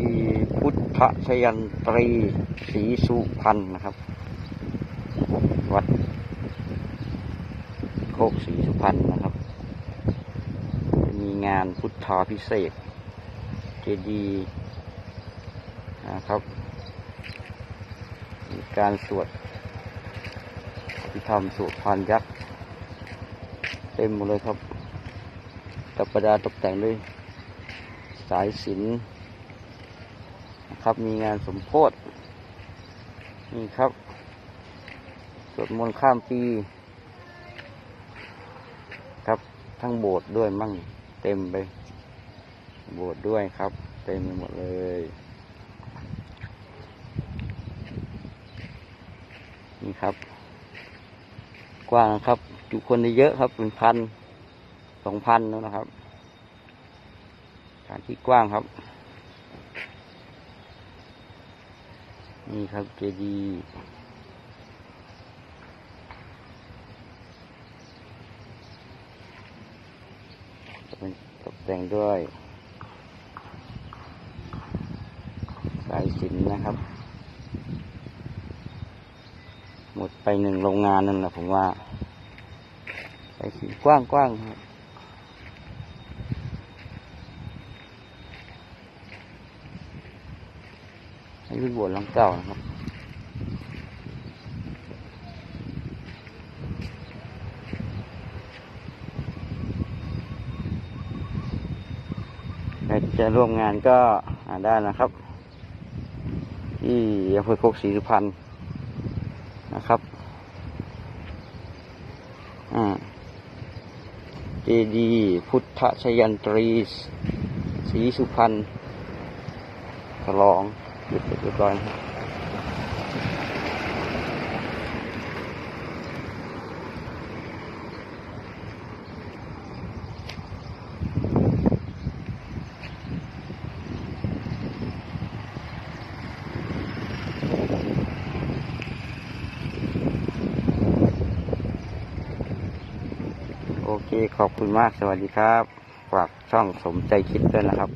ดีย์พุทธชยันตรีศรีสุพรรณนะครับ วัดโคกศรีสุพรรณนะครับ มีงานพุทธาพิเศษ เจดีย์นะครับ มีการสวดอภิธรรมสวดพานยักษ์ เต็มหมดเลยครับกับประดาตกแต่งด้วยสายสิญจน ครับมีงานสมโพธินี่ครับสวดมนต์ข้ามปี ครับทั้งโบสถ์ด้วยมั่งเต็มไป โบสถ์ด้วยครับ เต็มไปหมดเลยนี่ครับ กว้างครับ จุคนได้เยอะครับเป็นพันสองพันแล้วนะครับสถานที่กว้างครับ นี่ครับเจดีย์จะเป็นตกแต่งด้วย สายสินนะครับ หมดไปหนึ่งโรงงานนั่นแหละผมว่า สายสินกว้างกว้างๆครับ ให้เป็นโบสถ์หลังเก่านะครับ ใครจะร่วมงานก็าได้นะครับ ที่อำเภอโคกศรีสุพรรณนะครับเจดีพุทธชยันตรีศรีสุพรรณฉลอง หยุดเรียบร้อยครับโอเค ขอบคุณมาก สวัสดีครับ ฝากช่องสมใจคิดด้วยนะครับ